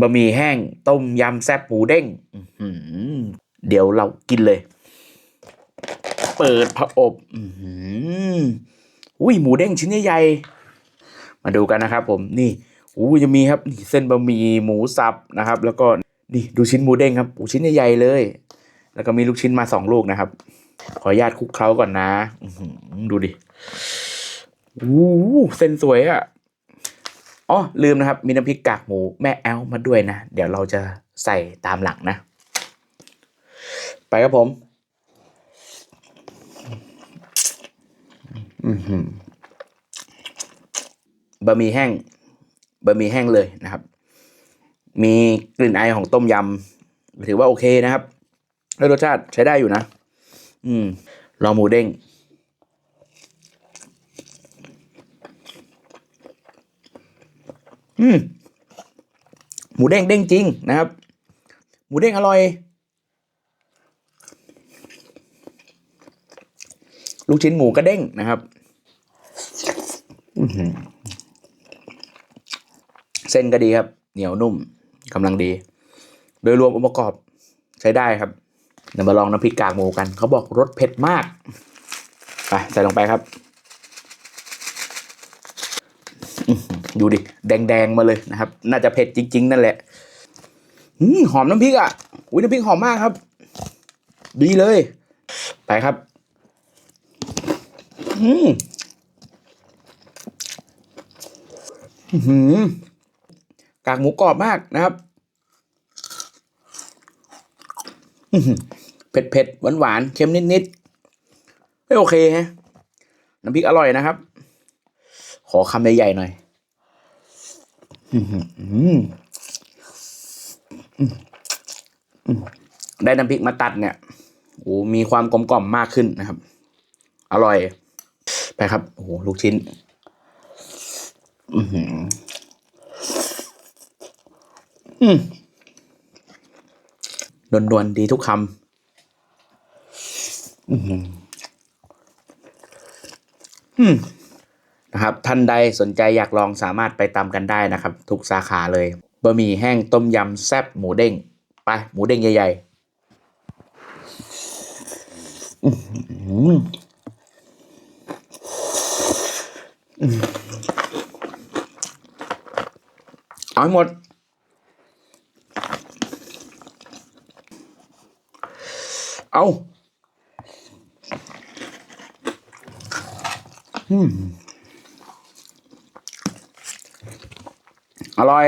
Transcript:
บะหมี่แห้ง ต้มยำแซ่บหมูเด้งเดี๋ยวเรากินเลย เปิดผอบอุ้มอุ้ยหมูเด้งชิ้นใหญ่ๆมาดูกันนะครับ ผมนี่อู้จะมีครับนี่เส้นบะหมี่หมูสับนะครับ แล้วก็นี่ดูชิ้นหมูเด้งครับอ้ชิ้นใหญ่ๆเลย แล้วก็มีลูกชิ้นมาสองลูกนะครับ ขออนุญาตคลุกเคล้าก่อนนะดูดิอู้เส้นสวยอะ อ๋อลืมนะครับ มีน้ำพริกกากหมูแม่แอลมาด้วยนะ เดี๋ยวเราจะใส่ตามหลังนะ ไปครับผมบะหมี่แห้งบะหมี่แห้งเลยนะครับ มีกลิ่นไอของต้มยำถือว่าโอเคนะครับแล้วรสชาติใช้ได้อยู่นะ อืมลอหมูเด้ง อืมหมูเด้งเด้งจริงนะครับ หมูเด้งอร่อย ลูกชิ้นหมูก็เด้งนะครับเส้นก็ดีครับ เหนียวนุ่มกำลังดี โดยรวมองค์ประกอบใช้ได้ครับเดี๋ยวมาลองน้ำพริกกากหมูกัน เขาบอกรสเผ็ดมาก ไปใส่ลงไปครับ ดูดิ แดงๆมาเลยนะครับ น่าจะเผ็ดจริง ๆ นั่นแหละหอมน้ำพริกอะอุ้ยน้ำพริกหอมมากครับ ดีเลย ไปครับ อืมหือกากหมูกรอบมากนะครับเผ็ดเผ็ดหวานหวานเค็มนิดๆไม่โอเคฮะน้ำพริกอร่อยนะครับ ขอคำใหญ่ๆหน่อย ได้น้ำพริกมาตัดเนี่ยโอ้มีความกลมกล่อมมากขึ้นนะครับ อร่อย ไปครับโอ้โหลูกชิ้นอือหืออืมนวลดีทุกคำอือหืออืม นะครับท่านใดสนใจอยากลองสามารถไปตามกันได้นะครับ ทุกสาขาเลยบะหมี่แห้งต้มยำแซ่บหมูเด้งไปหมูเด้งใหญ่ๆเอาหมดเอาอืม อร่อย